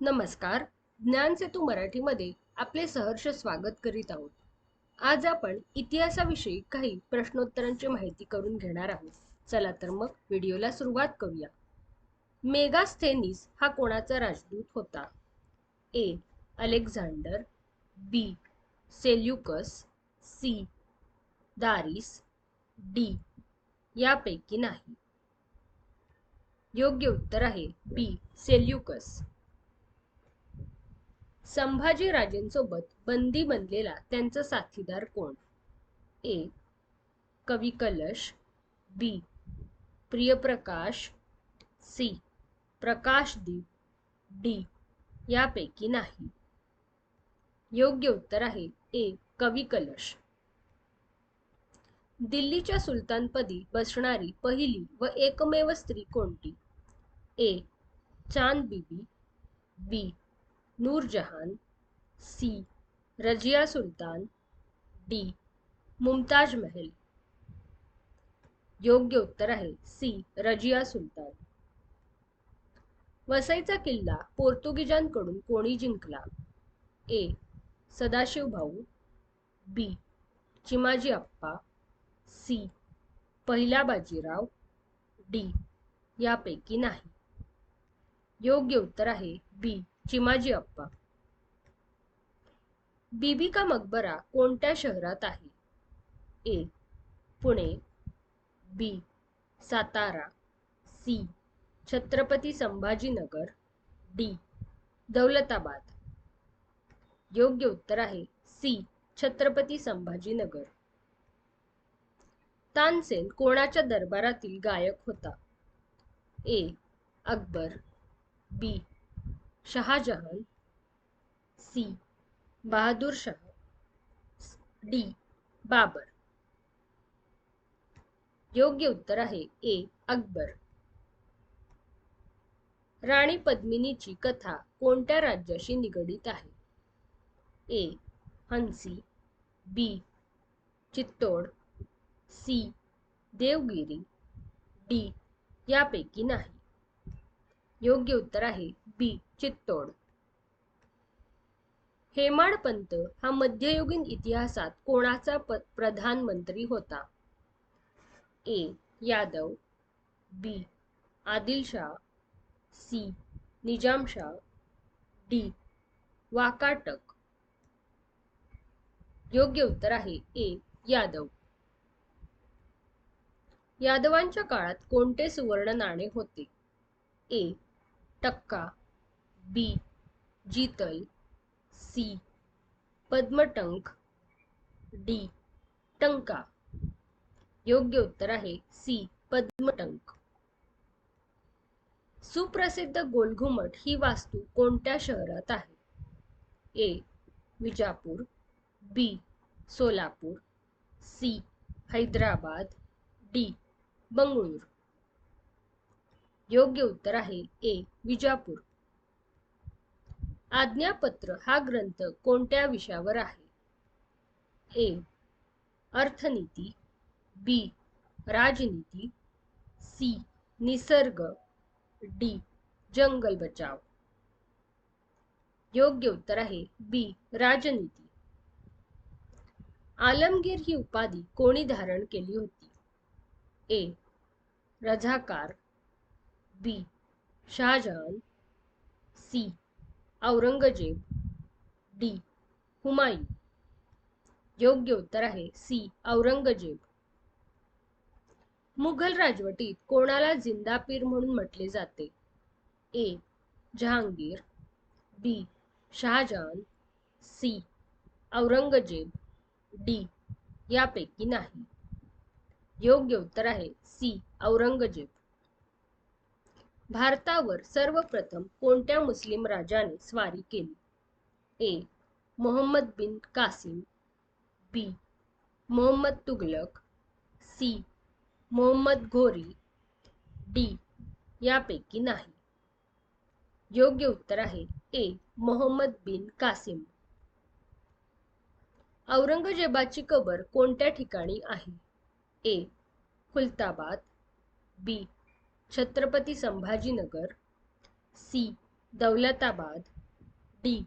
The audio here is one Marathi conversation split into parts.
नमस्कार. ज्ञान सेतू मराठीमध्ये आपले सहर्ष स्वागत करीत आहोत. आज आपण इतिहासाविषयी काही प्रश्नोत्तरांची माहिती करून घेणार आहोत. चला तर मग व्हिडिओला सुरुवात करूया. मेगास्थेनिस हा कोणाचा राजदूत होता? A. Alexander B. Seleucus C. Darius D. यापैकी नाही. योग्य उत्तर आहे बी. सेल्युकस. संभाजीराजेंसोबत बंदी बनलेला त्यांचा साथीदार कोण? ए. कवी कलश बी. प्रियप्रकाश सी. प्रकाशदीप डी. यापैकी नाही. योग्य उत्तर आहे ए. कवी कलश. दिल्लीच्या सुलतानपदी बसणारी पहिली व एकमेव स्त्री कोणती? A. Chand Bibi B. Nurjahan C. Razia Sultan D. Mumtaz Mahal. योग्य उत्तर आहे सी. रजिया सुलतान. वसईचा किल्ला पोर्तुगीजांकडून कोणी जिंकला? ए. सदाशिव भाऊ बी. चिमाजी अप्पा सी. पहिला बाजीराव डी. यापैकी नाही. योग्य उत्तर आहे बी. चिमाजी अप्पा. बीबी का मकबरा कोणत्या शहरात आहे? A. Pune B. Satara C. Chhatrapati Sambhajinagar D. Daulatabad. योग्य उत्तर आहे सी. छत्रपती संभाजीनगर. तानसेन कोणाच्या दरबारातील गायक होता? A. Akbar B. Shahjahan C. Bahadur Shah D. Babur. योग्य उत्तर आहे ए. अकबर. राणी पद्मिनीची कथा कोणत्या राज्याशी निगडीत आहे? A. Hansi B. Chittod C. Devagiri D. यापैकी नाही. योग्य उत्तर आहे बी चित्तोड. हेमाडपंत हा मध्ययुगीन इतिहासात कोणाचा प्रधानमंत्री होता? A Yadav B Adilshah C Nizamshah D Vakataka. योग्य उत्तर आहे ए यादव. यादवांच्या काळात कोणते सुवर्ण नाणे होते? ए टक्का बी जितल सी पद्मटंक डी टंका. योग्य उत्तर आहे सी पद्मटंक. सुप्रसिद्ध गोलघुमट ही वास्तू कोणत्या शहरात आहे? A Vijapur B Solapur C Hyderabad D Bengaluru. योग्य उत्तर आहे ए विजापूर. आज्ञापत्र हा ग्रंथ कोणत्या विषयावर आहे? ए अर्थनीती बी राजनीती सी निसर्ग डी जंगल बचाव. योग्य उत्तर आहे बी राजनीती. आलमगीर ही उपाधी कोणी धारण केली होती? A Razakar B. Shahjahan C. Aurangzeb D. Humayun. योग्य उत्तर आहे सी. औरंगजेब. मुघल राजवटीत कोणाला जिंदापीर म्हणून म्हटले जाते? A. Jahangir B. Shahjahan C. Aurangzeb D. यापैकी नाही. योग्य उत्तर आहे सी. औरंगजेब. भारतावर सर्वप्रथम कोणत्या मुस्लिम राजाने स्वारी केली? A. Mohammad bin Qasim B. Mohammad Tughlaq C. Mohammad Ghori D. यापैकी नाही. योग्य उत्तर आहे ए. मोहम्मद बिन कासिम. औरंगजेबाची कबर कोणत्या ठिकाणी आहे? A. Khuldabad B. Chhatrapati Sambhajinagar C. Daulatabad D.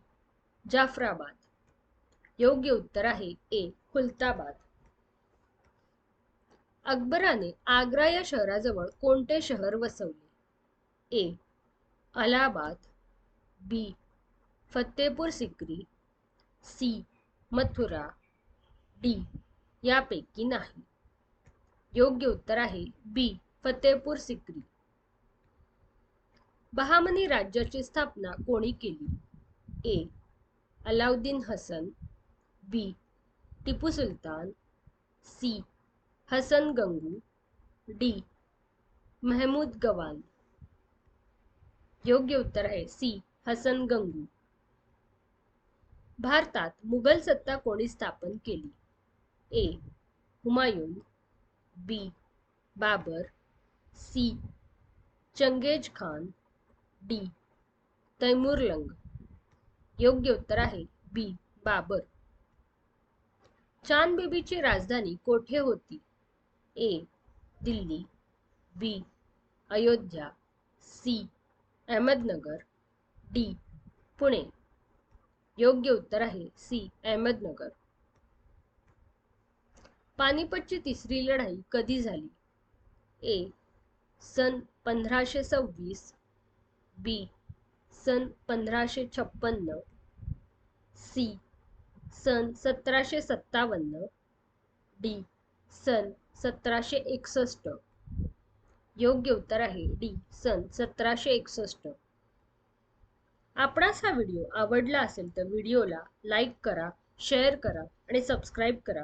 Jafrabad. योग्य उत्तर आहे ए. खुलताबाद अकबराने आग्रा या शहराजवळ कोणते शहर वसवले? A. Allahabad B. Fatehpur Sikri C. Mathura D. यापैकी नाही. योग्य उत्तर आहे बी. फतेपूर सिक्री. बहामनी राज्याची स्थापना कोणी केली? A. Alauddin Hasan B. Tipu Sultan C. Hasan Gangu D. Mahmud Gawan योग्य उत्तर आहे सी. हसन गंगू. भारतात मुघल सत्ता कोणी स्थापन केली? A. Humayun B. Babur C. Changez Khan D. Taimurlang. योग्य उत्तर आहे बी. बाबर. चांद बीबीची राजधानी कोठे होती? A. Delhi. B. Ayodhya. C. Ahmednagar. D. Pune. योग्य उत्तर आहे सी. अहमदनगर. पानिपतची तिसरी लढाई कधी झाली? ए. सन पंधराशे सव्वीस. बी सन पंधराशे छप्पन्न. सी सन सतराशे सत्तावन्न. डी सन सतराशे एकसष्ट. योग्य उत्तर आहे डी सन सतराशे एकसष्ट. आपणास हा व्हिडिओ आवडला असेल तर व्हिडिओला लाईक करा शेअर करा आणि सबस्क्राईब करा.